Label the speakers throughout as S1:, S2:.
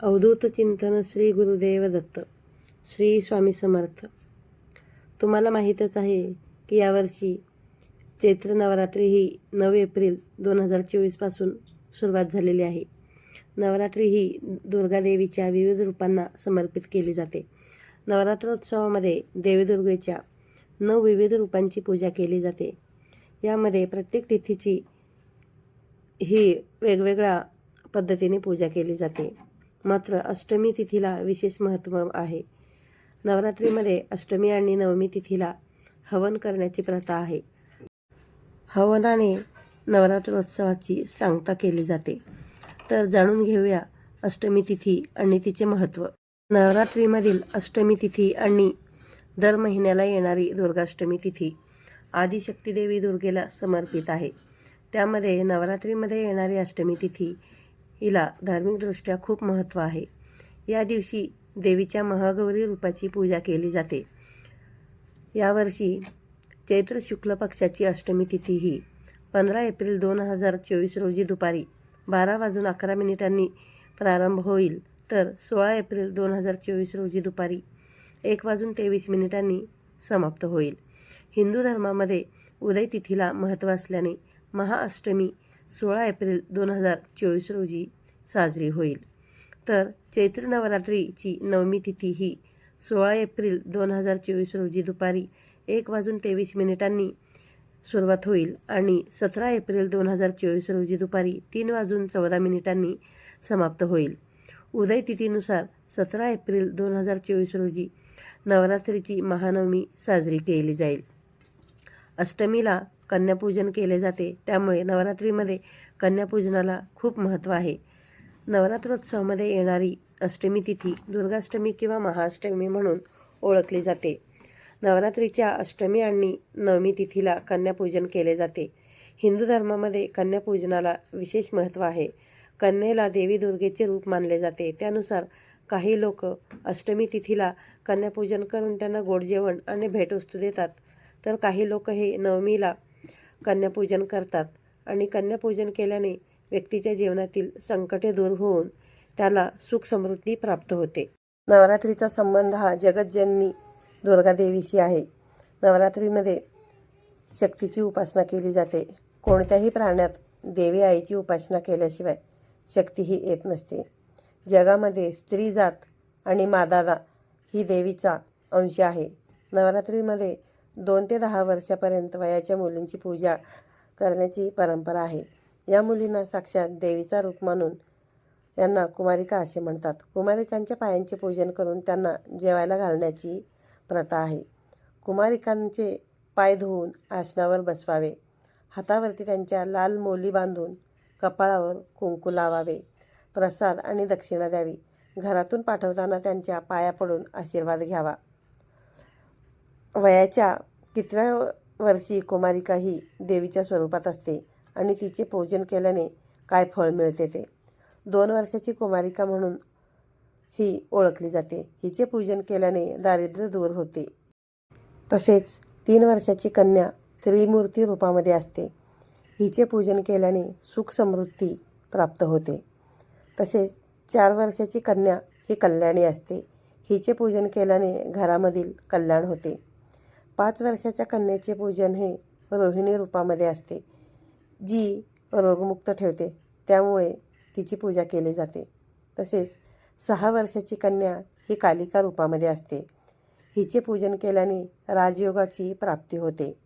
S1: अवधूत चिंतन श्री गुरुदेव दत्त श्री स्वामी समर्थ. तुम्हाला माहीतच आहे की यावर्षी चैत्र नवरात्री ही नऊ एप्रिल दोन हजार चोवीसपासून सुरुवात झालेली आहे. नवरात्री ही दुर्गादेवीच्या विविध रूपांना समर्पित केली जाते. नवरात्रोत्सवामध्ये देवीदुर्गेच्या नऊ विविध रूपांची पूजा केली जाते. यामध्ये प्रत्येक तिथीची ही वेगवेगळ्या पद्धतीने पूजा केली जाते. मात्र अष्टमी तिथीला विशेष महत्त्व आहे. नवरात्रीमध्ये अष्टमी आणि नवमी तिथीला हवन करण्याची प्रथा आहे. हवनाने नवरात्रोत्सवाची सांगता केली जाते. तर जाणून घेऊया अष्टमी तिथी आणि तिचे महत्त्व. नवरात्रीमधील अष्टमी तिथी आणि दर महिन्याला येणारी दुर्गाष्टमी तिथी आदिशक्तीदेवी दुर्गेला समर्पित आहे. त्यामध्ये नवरात्रीमध्ये येणारी अष्टमी तिथी हिला धार्मिकदृष्ट्या खूप महत्त्व आहे. या दिवशी देवीच्या महागौरी रूपाची पूजा केली जाते. यावर्षी चैत्र शुक्ल पक्षाची अष्टमी तिथी ही पंधरा एप्रिल दोन हजार चोवीस रोजी दुपारी बारा वाजून अकरा मिनिटांनी प्रारंभ होईल. तर सोळा एप्रिल दोन हजार चोवीस रोजी दुपारी एक वाजून तेवीस मिनिटांनी समाप्त होईल. हिंदू धर्मामध्ये उदय तिथीला महत्त्व असल्याने महाअष्टमी सोळा एप्रिल दोन हजार चोवीस रोजी साजरी होईल. तर चैत्र नवरात्रीची नवमी तिथी ही सोळा एप्रिल दोन हजार चोवीस रोजी दुपारी एक वाजून तेवीस मिनिटांनी सुरुवात होईल आणि सतरा एप्रिल दोन हजार चोवीस रोजी दुपारी तीन वाजून चौदा मिनिटांनी समाप्त होईल. उदय तिथीनुसार सतरा एप्रिल दोन हजार चोवीस रोजी नवरात्रीची महानवमी साजरी केली जाईल. अष्टमीला कन्यापूजन केले जाते. त्यामुळे नवरात्रीमध्ये कन्यापूजनाला खूप महत्त्व आहे. नवरात्रोत्सवामध्ये येणारी अष्टमी तिथी दुर्गाष्टमी किंवा महाअष्टमी म्हणून ओळखली जाते. नवरात्रीच्या अष्टमी आणि नवमी तिथीला कन्यापूजन केले जाते. हिंदू धर्मामध्ये कन्यापूजनाला विशेष महत्त्व आहे. कन्येला देवी दुर्गेचे रूप मानले जाते. त्यानुसार काही लोक अष्टमी तिथीला कन्यापूजन करून त्यांना गोड जेवण आणि भेटवस्तू देतात. तर काही लोक हे नवमीला कन्यापूजन करतात. आणि कन्यापूजन केल्याने व्यक्तीच्या जीवनातील संकटे दूर होऊन त्याला सुख समृद्धी प्राप्त होते. नवरात्रीचा संबंध हा जगतजननी दुर्गादेवीशी आहे. नवरात्रीमध्ये शक्तीची उपासना केली जाते. कोणत्याही प्राण्यात देवी आईची उपासना केल्याशिवाय शक्ती ही येत नसते. जगामध्ये स्त्री जात आणि मादादा ही देवीचा अंश आहे. नवरात्रीमध्ये दोन ते दहा वर्षापर्यंत वयाच्या मुलींची पूजा करण्याची परंपरा आहे. या मुलींना साक्षात देवीचा रूप मानून यांना कुमारिका असे म्हणतात. कुमारिकांच्या पायांचे पूजन करून त्यांना जेवायला घालण्याची प्रथा आहे. कुमारिकांचे पाय धुवून आसनावर बसवावे. हातावरती त्यांच्या लाल मोली बांधून कपाळावर कुंकू लावावे. प्रसाद आणि दक्षिणा द्यावी. घरातून पाठवताना त्यांच्या पाया पडून आशीर्वाद घ्यावा. वयाच्या कितव्या वर्षी कुमारिका ही देवीच्या स्वरूपात असते आणि तिचे पूजन केल्याने काय फळ मिळते ते? दोन वर्षाची कुमारिका म्हणून ही ओळखली जाते. हिचे पूजन केल्याने दारिद्र्य दूर होते. तसेच तीन वर्षाची कन्या त्रिमूर्ती रूपामध्ये असते. हिचे पूजन केल्याने सुख समृद्धी प्राप्त होते. तसेच चार वर्षाची कन्या ही कल्याणी असते. हिचे पूजन केल्याने घरामधील कल्याण होते. पाच वर्षाच्या कन्याचे पूजन हे रोहिणी रूपामध्ये असते जी रोगमुक्त ठेवते. त्यामुळे तिची पूजा केली जाते. तसेच सहा वर्षाची कन्या ही कालिका रूपामध्ये असते. हिचे पूजन केल्याने राजयोगाची प्राप्ती होते.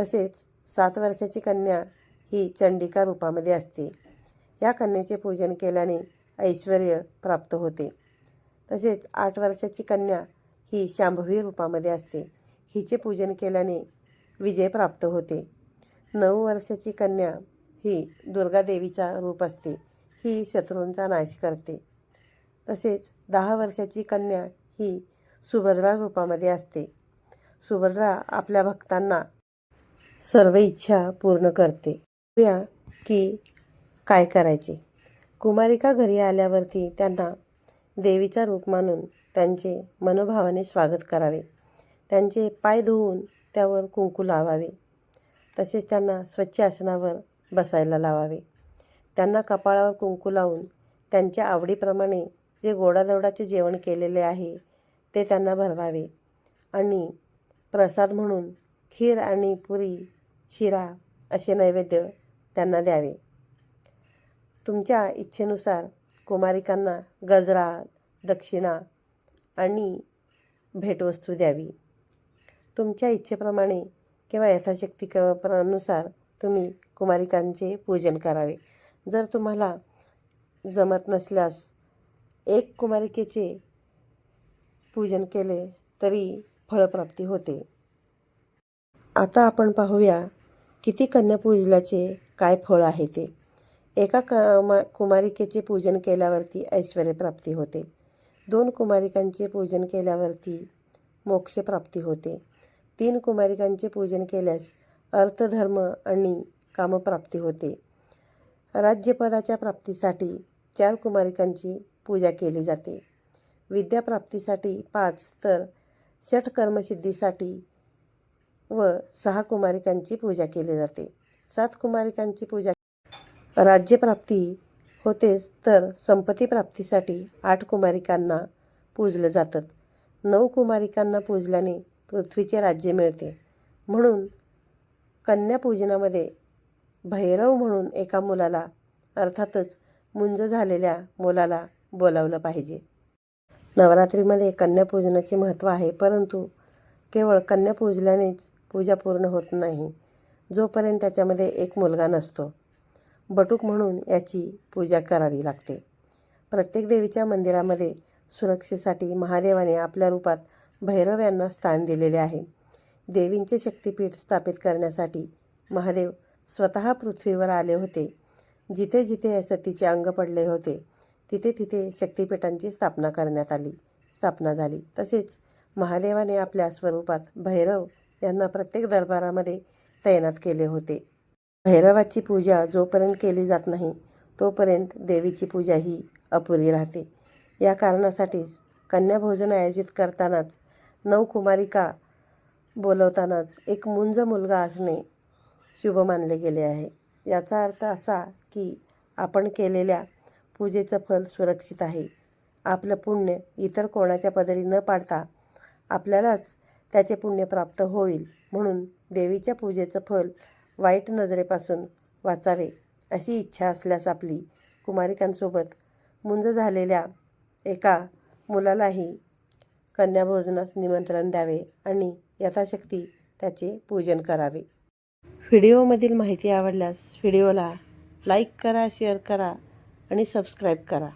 S1: तसेच सात वर्षाची कन्या ही चंडिका रूपामध्ये असते. या कन्याचे पूजन केल्याने ऐश्वर प्राप्त होते. तसेच आठ वर्षाची कन्या ही शांभवी रूपामध्ये असते. हिचे पूजन केल्याने विजय प्राप्त होते. नऊ वर्षाची कन्या ही दुर्गादेवीचा रूप असते. ही शत्रूंचा नाश करते. तसेच दहा वर्षाची कन्या ही सुभद्रा रूपामध्ये असते. सुभद्रा आपल्या भक्तांना सर्व इच्छा पूर्ण करते. या की काय करायचे. कुमारिका घरी आल्यावरती त्यांना देवीचा रूप मानून त्यांचे मनोभावाने स्वागत करावे. त्यांचे पाय धुवून त्यावर कुंकू लावावे. तसेच त्यांना स्वच्छ आसनावर बसायला लावावे. त्यांना कपाळावर कुंकू लावून त्यांच्या आवडीप्रमाणे जे गोडाधोडाचे जेवण केलेले आहे ते त्यांना भरवावे. आणि प्रसाद म्हणून खीर आणि पुरी शिरा असे नैवेद्य त्यांना द्यावे. तुमच्या इच्छेनुसार कुमारिकांना गजरा दक्षिणा आणि भेटवस्तू द्यावी. तुमच्या इच्छेप्रमाणे किंवा यथाशक्ती क नुसार तुम्ही कुमारिकांचे पूजन करावे. जर तुम्हाला जमत नसल्यास एक कुमारिकेचे पूजन केले तरी फळप्राप्ती होते. आता आपण पाहूया किती कन्या पूजल्याचे काय फळ आहे ते. एका क मा कुमारिकेचे पूजन केल्यावरती ऐश्वर्यप्राप्ती होते. दोन कुमारिकांचे पूजन केल्यावरती मोक्षप्राप्ती होते. तीन कुमारिकांचे पूजन केल्यास अर्थधर्म आणि कामप्राप्ती होते. राज्यपदाच्या प्राप्तीसाठी चार कुमारिकांची पूजा केली जाते. विद्याप्राप्तीसाठी पाच तर षटकर्मसिद्धीसाठी व सहा कुमारिकांची पूजा केली जाते. सात कुमारिकांची पूजा राज्यप्राप्ती होतेच तर संपत्ती प्राप्तीसाठी आठ कुमारिकांना पूजलं जातं. नऊ कुमारिकांना पूजल्याने पृथ्वीचे राज्य मिळते. म्हणून कन्यापूजनामध्ये भैरव म्हणून एका मुलाला अर्थातच मुंज झालेल्या मुलाला बोलावलं पाहिजे. नवरात्रीमध्ये कन्यापूजनाचे महत्त्व आहे परंतु केवळ कन्या पूजल्यानेच पूजा पूर्ण होत नाही. जोपर्यंत त्याच्यामध्ये एक मुलगा नसतो. बटूक म्हणून याची पूजा करावी लागते. प्रत्येक देवीच्या मंदिरामध्ये सुरक्षेसाठी महादेवाने आपल्या रूपात भैरव यांना स्थान दिलेले आहे. देवींचे शक्तिपीठ स्थापित करण्यासाठी महादेव स्वतः पृथ्वीवर आले होते. जिथे जिथे सतीचे अंग पडले होते तिथे तिथे शक्तिपीठांची स्थापना करण्यात आली स्थापना झाली. तसेच महादेवाने आपल्या स्वरूपात भैरव यांना प्रत्येक दरबारामध्ये तैनात केले होते. भैरवाची पूजा जोपर्यंत केली जात नाही तोपर्यंत देवीची पूजा ही अपुरी राहते. या कारणासाठीच कन्याभोजन आयोजित करतानाच नऊ कुमारिका बोलवतानाच एक मुंज मुलगा असणे शुभ मानले गेले आहे. याचा अर्थ असा की आपण केलेल्या पूजेचं फल सुरक्षित आहे. आपलं पुण्य इतर कोणाच्या पदरी न पाडता आपल्यालाच त्याचे पुण्य प्राप्त होईल म्हणून देवीच्या पूजेचं फल वाईट नजरेपासून वाचावे अशी इच्छा असल्यास आपली कुमारिकांसोबत मुंज झालेल्या एका मुलालाही कन्याभोजनास निमंत्रण द्यावे आणि यथाशक्ती त्याचे पूजन करावे. व्हिडिओमधील माहिती आवडल्यास व्हिडिओला लाईक करा शेअर करा आणि सबस्क्राईब करा.